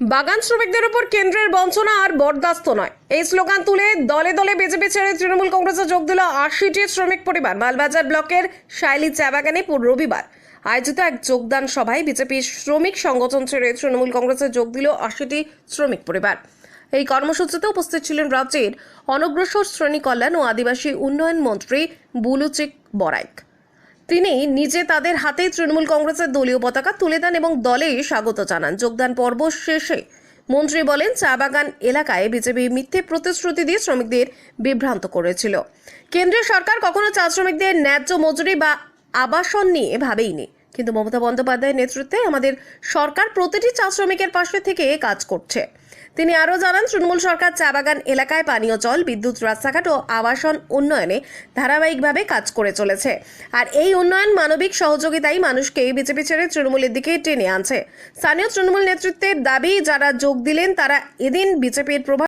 বাগান শ্রমিকদের উপর কেন্দ্রের বঞ্চনা আর বরদাস্ত নয়। এই স্লোগান তুলে দলে দলে বিজেপি ছেড়ে তৃণমূল কংগ্রেসে যোগ দিল আশিটি শ্রমিক পরিবার। মালবাজার ব্লকের শাইলি চা বাগানে রবিবার আয়োজিত এক যোগদান সভায় বিজেপির শ্রমিক সংগঠন ছেড়ে তৃণমূল কংগ্রেসে যোগ দিল আশিটি শ্রমিক পরিবার। এই কর্মসূচিতে উপস্থিত ছিলেন রাজ্যের অনগ্রসর শ্রেণি কল্যাণ ও আদিবাসী উন্নয়ন মন্ত্রী বুলুচিক বরাইক। তিনি নিজে তাদের হাতে তৃণমূল কংগ্রেসের দলীয় পতাকা তুলে দেন এবং দলে স্বাগত জানান। যোগদান পর্ব শেষে মন্ত্রী বলেন, চা বাগান এলাকায় বিজেপি মিথ্যে প্রতিশ্রুতি দিয়ে শ্রমিকদের বিভ্রান্ত করেছিল। কেন্দ্রীয় সরকার কখনো চা শ্রমিকদের ন্যায্য মজুরি বা আবাসন নিয়ে ভাবেইনি। কিন্তু মমতা বন্দ্যোপাধ্যায়ের নেতৃত্বে আমাদের সরকার প্রতিটি চা শ্রমিকের পাশে থেকে কাজ করছে। তিনি আরও জানান, তৃণমূল সরকার চা বাগান এলাকায় পানীয় জল, বিদ্যুৎ, রাস্তাঘাট ও আবাসন উন্নয়নে ধারাবাহিকভাবে কাজ করে চলেছে। আর এই উন্নয়ন মানবিক সহযোগিতাই মানুষকে বিজেপি ছেড়ে তৃণমূলের দিকে টেনে আনছে। স্থানীয় তৃণমূল নেতৃত্বের দাবি, যারা যোগ দিলেন, তারা এদিন বিজেপির প্রভাব